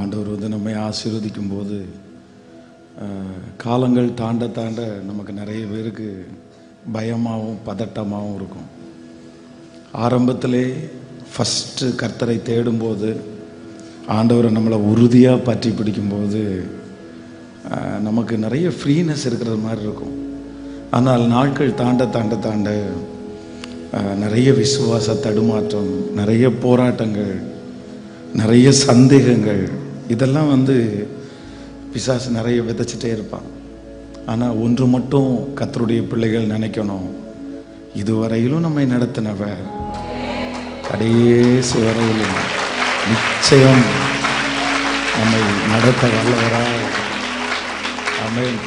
ஆண்டவர் வந்து நம்மை ஆசீர்வதிக்கும் போது காலங்கள் தாண்ட தாண்ட நமக்கு நிறைய பேருக்கு பயமாகவும் பதட்டமாகவும் இருக்கும். ஆரம்பத்திலே ஃபஸ்ட்டு கர்த்தரை தேடும்போது ஆண்டவரை நம்மளை உறுதியாக பற்றி பிடிக்கும்போது நமக்கு நிறைய ஃப்ரீனஸ் இருக்கிற மாதிரி இருக்கும். ஆனால் நாட்கள் தாண்ட தாண்ட தாண்ட நிறைய விசுவாச தடுமாற்றம் நிறைய போராட்டங்கள் நிறைய சந்தேகங்கள் இதெல்லாம் வந்து பிசாசு நிறைய விதைச்சிட்டே இருப்பான். ஆனால் ஒன்று மட்டும் கத்தருடைய பிள்ளைகள் நினைக்கணும். இதுவரையிலும் நம்மை நடத்தினவர் கடைசி வரையிலும் நிச்சயம் நம்மை நடத்த வல்லவராக அமேன்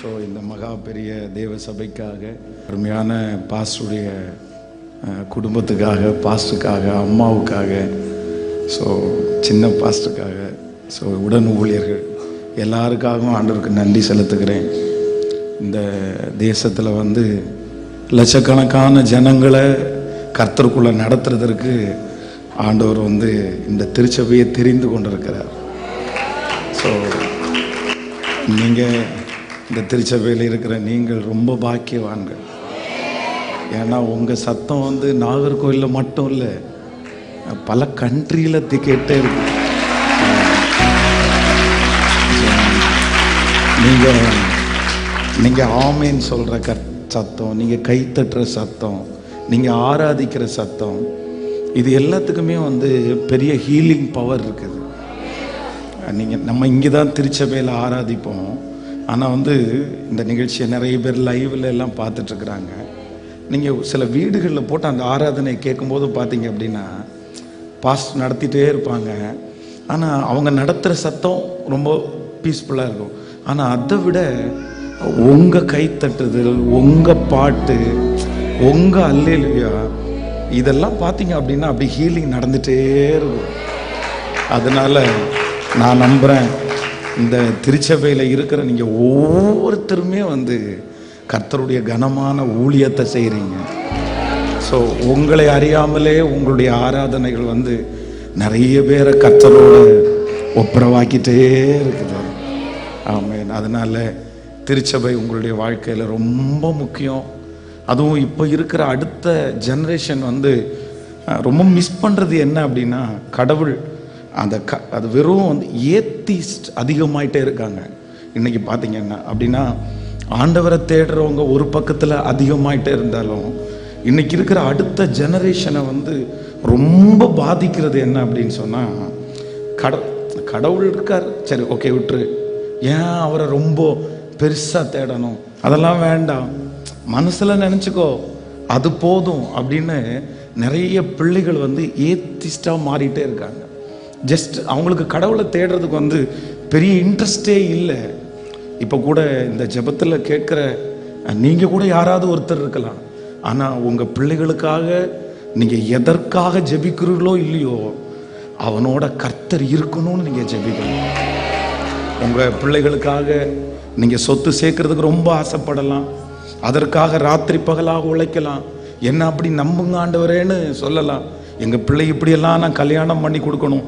ஸோ இந்த மகா பெரிய தேவ சபைக்காக அருமையான பாஸ்டுடைய குடும்பத்துக்காக பாஸ்டுக்காக அம்மாவுக்காக ஸோ சின்ன பாஸ்டுக்காக ஸோ உடன் ஊழியர்கள் எல்லாருக்காகவும் ஆண்டவருக்கு நன்றி செலுத்துகிறேன். இந்த தேசத்தில் வந்து லட்சக்கணக்கான ஜனங்களை கர்த்தருக்குள்ளே நடத்துறதற்கு ஆண்டவர் வந்து இந்த திருச்சபையை தெரிந்து கொண்டிருக்கிறார். ஸோ நீங்கள் இந்த திருச்சபையில் இருக்கிற நீங்கள் ரொம்ப பாக்கியவான்கள். ஏன்னா உங்கள் சத்தம் வந்து நாகர்கோவிலில் மட்டும் இல்லை பல கண்ட்ரியில் கேட்டே இருக்கு. நீங்கள் நீங்கள் ஆமேன்னு சொல்கிற கத் சத்தம் நீங்கள் கைத்தட்டுற சத்தம் நீங்கள் ஆராதிக்கிற சத்தம் இது எல்லாத்துக்குமே வந்து பெரிய ஹீலிங் பவர் இருக்குது. நீங்கள் நம்ம இங்கே தான் திருச்சபையில் ஆராதிப்போம். ஆனால் வந்து இந்த நிகழ்ச்சியை நிறைய பேர் லைவில் எல்லாம் பார்த்துட்ருக்குறாங்க நீங்கள் சில வீடுகளில் போட்டு அந்த ஆராதனை கேட்கும்போது பார்த்தீங்க அப்படின்னா பாஸ்ட் நடத்திட்டே இருப்பாங்க. ஆனால் அவங்க நடத்துகிற சத்தம் ரொம்ப பீஸ்ஃபுல்லாக இருக்கும். ஆனால் அதை விட உங்கள் கைத்தட்டுதல் உங்கள் பாட்டு உங்கள் அல்லேலுயா இதெல்லாம் பார்த்தீங்க அப்படின்னா அப்படி ஹீலிங் நடந்துகிட்டே இருக்கும். அதனால் நான் நம்புகிறேன் இந்த திருச்சபையில் இருக்கிற நீங்கள் ஒவ்வொருத்தருமே வந்து கர்த்தருடைய கனமான ஊழியத்தை செய்கிறீங்க ஸோ உங்களை அறியாமலே உங்களுடைய ஆராதனைகள் வந்து நிறைய பேரை கற்றலோடு ஒப்புரவாக்கிட்டே இருக்குது. ஆமேன். அதனால திருச்சபை உங்களுடைய வாழ்க்கையில் ரொம்ப முக்கியம். அதுவும் இப்போ இருக்கிற அடுத்த ஜென்ரேஷன் வந்து ரொம்ப மிஸ் பண்ணுறது என்ன அப்படின்னா கடவுள் அந்த க அது வெறும் வந்து ஏத்திஸ்ட் அதிகமாயிட்டே இருக்காங்க. இன்றைக்கி பார்த்தீங்கன்னா அப்படின்னா ஆண்டவரை தேடுறவங்க ஒரு பக்கத்தில் அதிகமாயிட்டே இருந்தாலும் இன்னைக்கு இருக்கிற அடுத்த ஜெனரேஷனை வந்து ரொம்ப பாதிக்கிறது என்ன அப்படின்னு சொன்னால் கட கடவுள் இருக்கார். சரி ஓகே விட்டுரு. ஏன் அவரை ரொம்ப பெருசாக தேடணும்? அதெல்லாம் வேண்டாம். மனசில் நினச்சிக்கோ அது போதும் அப்படின்னு நிறைய பிள்ளைகள் வந்து ஏத்திஸ்டாக மாறிட்டே இருக்காங்க. ஜஸ்ட் அவங்களுக்கு கடவுளை தேடுறதுக்கு வந்து பெரிய இன்ட்ரெஸ்டே இல்லை. இப்போ கூட இந்த ஜெபத்தில் கேட்குற நீங்கள் கூட யாராவது ஒருத்தர் இருக்கலாம். ஆனால் உங்கள் பிள்ளைகளுக்காக நீங்கள் எதற்காக ஜெபிக்கிறீர்களோ இல்லையோ அவனோட கர்த்தர் இருக்கணும்னு நீங்கள் ஜெபிக்கணும். உங்கள் பிள்ளைகளுக்காக நீங்கள் சொத்து சேர்க்கறதுக்கு ரொம்ப ஆசைப்படலாம். அதற்காக ராத்திரி பகலாக உழைக்கலாம். என்ன அப்படி நம்புங்க ஆண்டவரேன்னு சொல்லலாம். எங்கள் பிள்ளை இப்படியெல்லாம் நான் கல்யாணம் பண்ணி கொடுக்கணும்.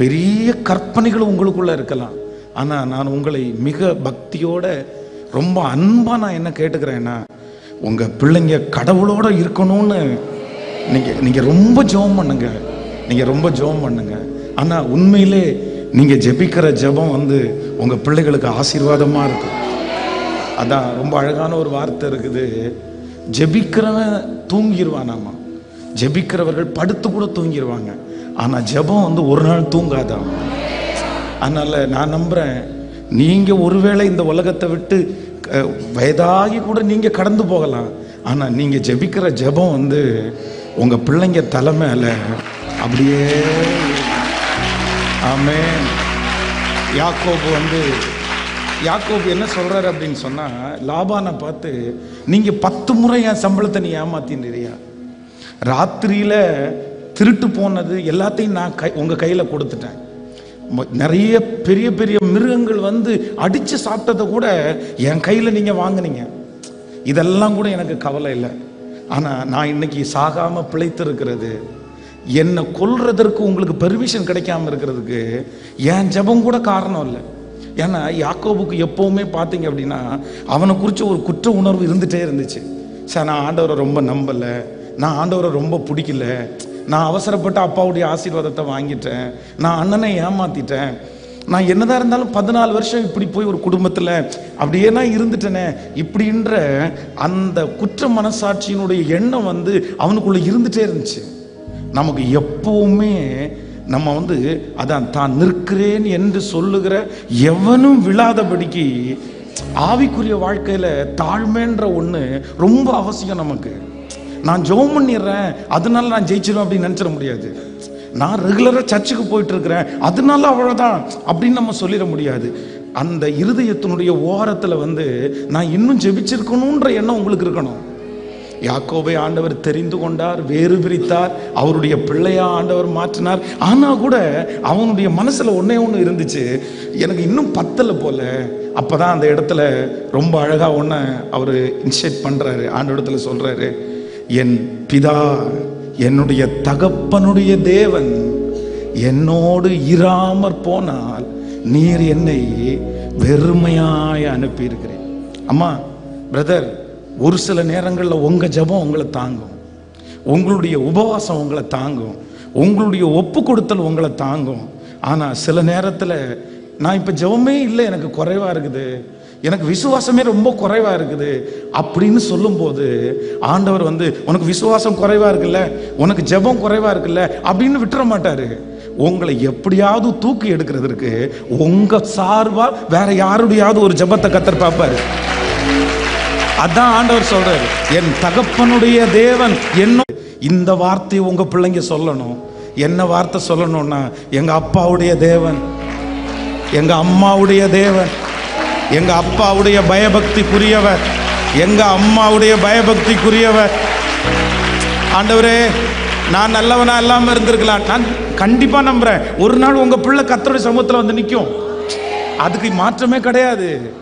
பெரிய கற்பனைகள் உங்களுக்குள்ளே இருக்கலாம். ஆனால் நான் உங்களை மிக பக்தியோட ரொம்ப அன்பாக நான் என்ன கேட்டுக்கிறேன்னா உங்கள் பிள்ளைங்க கடவுளோட இருக்கணும்னு நீங்கள் நீங்கள் ரொம்ப ஜெபம் பண்ணுங்க. நீங்கள் ரொம்ப ஜெபம் பண்ணுங்க. ஆனால் உண்மையிலே நீங்கள் ஜெபிக்கிற ஜெபம் வந்து உங்கள் பிள்ளைகளுக்கு ஆசீர்வாதமாக இருக்கும் அதான் ரொம்ப அழகான ஒரு வார்த்தை இருக்குது. ஜெபிக்கிறவன் தூங்கிடுவானாமா ஜெபிக்கிறவர்கள் படுத்து கூட தூங்கிடுவாங்க ஆனால் ஜெபம் வந்து ஒரு நாள் தூங்காதான் அதனால் நான் நம்புகிறேன் நீங்கள் ஒருவேளை இந்த உலகத்தை விட்டு வயதாகி கூட நீங்கள் கடந்து போகலாம். ஆனால் நீங்கள் ஜெபிக்கிற ஜெபம் வந்து உங்கள் பிள்ளைங்க தலை மேலே அப்படியே ஆமே யாக்கோபு வந்து யாக்கோபு என்ன சொல்கிறாரு அப்படின்னு சொன்னால் லாபானை பார்த்து நீங்கள் பத்து முறை என் சம்பளத்தை நீ ஏமாத்தின்றியா ராத்திரியில் திருட்டு போனது எல்லாத்தையும் நான் கை உங்கள் கையில் கொடுத்துட்டேன். நிறைய பெரிய பெரிய மிருகங்கள் வந்து அடித்து சாப்பிட்டதை கூட என் கையில் நீங்கள் வாங்கினீங்க. இதெல்லாம் கூட எனக்கு கவலை இல்லை. ஆனால் நான் இன்னைக்கு சாகாமல் பிழைத்திருக்கிறது என்னை கொல்றதற்கு உங்களுக்கு பெர்மிஷன் கிடைக்காம இருக்கிறதுக்கு என் ஜெபம் கூட காரணம் இல்லை. ஏன்னா யாக்கோபுக்கு எப்போவுமே பார்த்தீங்க அப்படின்னா அவனை குறித்து ஒரு குற்ற உணர்வு இருந்துகிட்டே இருந்துச்சு. சார் நான் ஆண்டவரை ரொம்ப நம்பலை நான் ஆண்டவரை ரொம்ப பிடிக்கல நான் அவசரப்பட்டு அப்பாவுடைய ஆசீர்வாதத்தை வாங்கிட்டேன். நான் அண்ணனை ஏமாத்திட்டேன். நான் என்னதான் இருந்தாலும் பதினாலு வருஷம் இப்படி போய் ஒரு குடும்பத்தில் அப்படியே நான் இருந்துட்டேனே. இப்படின்ற அந்த குற்ற மனசாட்சியினுடைய எண்ணம் வந்து அவனுக்குள்ளே இருந்துட்டே இருந்துச்சு. நமக்கு எப்பவுமே நம்ம வந்து அதான் தான் நிற்கிறேன் என்று சொல்லுகிற எவனும் விழாதபடிக்கு ஆவிக்குரிய வாழ்க்கையில் தாழ்மைன்ற ஒன்று ரொம்ப அவசியம் நமக்கு. நான் ஜெபம் பண்ணிடுறேன் அதனால நான் ஜெயிச்சிடும் அப்படின்னு நினச்சிட முடியாது. நான் ரெகுலராக சர்ச்சுக்கு போயிட்டு இருக்கிறேன் அதனால அவ்வளோதான் அப்படின்னு நம்ம சொல்லிட முடியாது. அந்த இருதயத்தினுடைய ஓரத்தில் வந்து நான் இன்னும் ஜெபிச்சிருக்கணுன்ற எண்ணம் உங்களுக்கு இருக்கணும். யாக்கோபை ஆண்டவர் தெரிந்து கொண்டார் வேறு பிரித்தார் அவருடைய பிள்ளையா ஆண்டவர் மாற்றினார். ஆனால் கூட அவனுடைய மனசில் ஒன்றே ஒன்று இருந்துச்சு எனக்கு இன்னும் பத்தலை போல. அப்போ தான் அந்த இடத்துல ரொம்ப அழகாக ஒன்று அவர் இன்ஷியேட் பண்ணுறாரு ஆண்டு இடத்துல சொல்கிறாரு என் பிதா என்னுடைய தகப்பனுடைய தேவன் என்னோடு இராமற் போனால் நீர் என்னை வெறுமையாய் அனுப்பியிருக்கிறேன். அம்மா பிரதர் ஒரு சில நேரங்களில் உங்கள் ஜெபம் உங்களை தாங்கும். உங்களுடைய உபவாசம் உங்களை தாங்கும். உங்களுடைய ஒப்பு கொடுத்தல் உங்களை தாங்கும். ஆனால் சில நேரத்தில் நான் இப்போ ஜெபமே இல்லை எனக்கு குறைவாக இருக்குது. எனக்கு விசுவாசமே ரொம்ப குறைவாக இருக்குது அப்படின்னு சொல்லும்போது ஆண்டவர் வந்து உனக்கு விசுவாசம் குறைவாக இருக்குல்ல? உனக்கு ஜெபம் குறைவாக இருக்குல்ல? அப்படின்னு விட்டுற மாட்டாரு. உங்களை எப்படியாவது தூக்கி எடுக்கிறதுக்கு உங்க சார்பா வேற யாருடையாவது ஒரு ஜெபத்தை கத்தர் பார்ப்பாரு. அதான் ஆண்டவர் சொல்றாரு. என் தகப்பனுடைய தேவன் என்ன இந்த வார்த்தையை உங்க பிள்ளைங்க சொல்லணும். என்ன வார்த்தை சொல்லணும்னா எங்க அப்பாவுடைய தேவன் எங்க அம்மாவுடைய தேவன் எங்கள் அப்பாவுடைய பயபக்திக்குரியவர் எங்கள் அம்மாவுடைய பயபக்திக்குரியவர். ஆண்டவரே நான் நல்லவனா இல்லாமல் இருந்திருக்கலாம். நான் கண்டிப்பாக நம்புகிறேன் ஒரு நாள் உங்கள் பிள்ளை கத்தருடைய சமூகத்தில் வந்து நிற்கும் அதுக்கு மாற்றமே கிடையாது.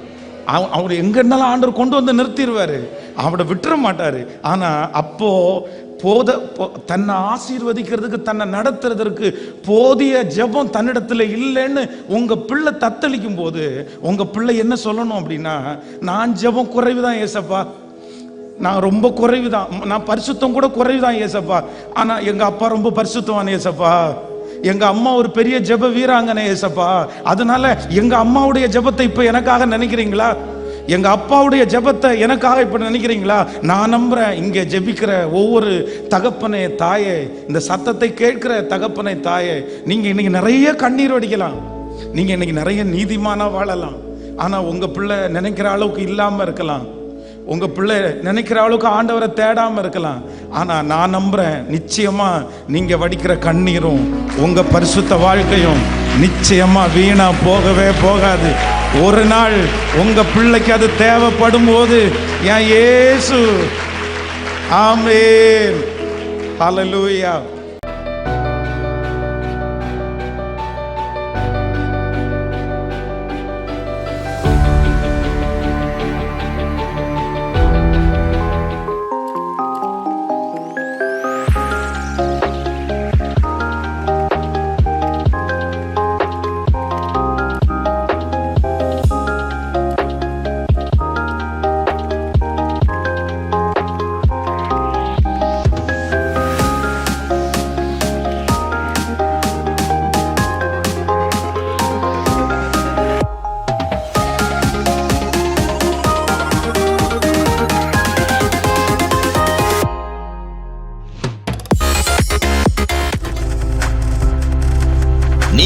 அவ- அவர் எங்கே இருந்தாலும் ஆண்டவர் கொண்டு வந்து நிறுத்திடுவாரு அவனை விட்டுற மாட்டார். ஆனால் அப்போது போத போ- தன்னை ஆசீர்வதிக்கிறதுக்கு தன்னை நடத்துறதற்கு போதிய ஜெபம் தன்னிடத்துல இல்லைன்னு உங்க பிள்ளை தத்தளிக்கும் போது உங்க பிள்ளை என்ன சொல்லணும் அப்படின்னா நான் ஜெபம் குறைவுதான் ஏசப்பா. நான் ரொம்ப குறைவு தான் நான் பரிசுத்தம் கூட குறைவு தான் ஏசப்பா. ஆனா எங்க அப்பா ரொம்ப பரிசுத்தமான ஏசப்பா. எங்க அம்மா ஒரு பெரிய ஜெப வீராங்கனே ஏசப்பா. அதனால எங்க அம்மாவுடைய ஜெபத்தை இப்ப எனக்காக நினைக்கிறீங்களா? எங்க அப்பாவுடைய ஜெபத்தை எனக்காக இப்ப நினைக்கிறீங்களா? நான் நம்புறேன். இங்க ஜெபிக்கிற ஒவ்வொரு தகப்பனே தாயே இந்த சத்தத்தை கேட்கிற தகப்பனை தாயே நீங்க இன்னைக்கு நிறைய கண்ணீர் வடிக்கலாம். நீங்க இன்னைக்கு நிறைய நீதிமானா வாழலாம். ஆனா உங்க பிள்ளை நினைக்கிற அளவுக்கு இல்லாம இருக்கலாம். உங்க பிள்ளை நினைக்கிற அளவுக்கு ஆண்டவரை தேடாம இருக்கலாம். ஆனா நான் நம்புறேன் நிச்சயமா நீங்க வடிக்கிற கண்ணீரும் உங்க பரிசுத்த வாழ்க்கையும் நிச்சயமா வீணா போகவே போகாது. ஒரு நாள் உங்க பிள்ளைக்கு அது தேவைப்படும் போது என் ஏசு ஆமே ஹalleluya.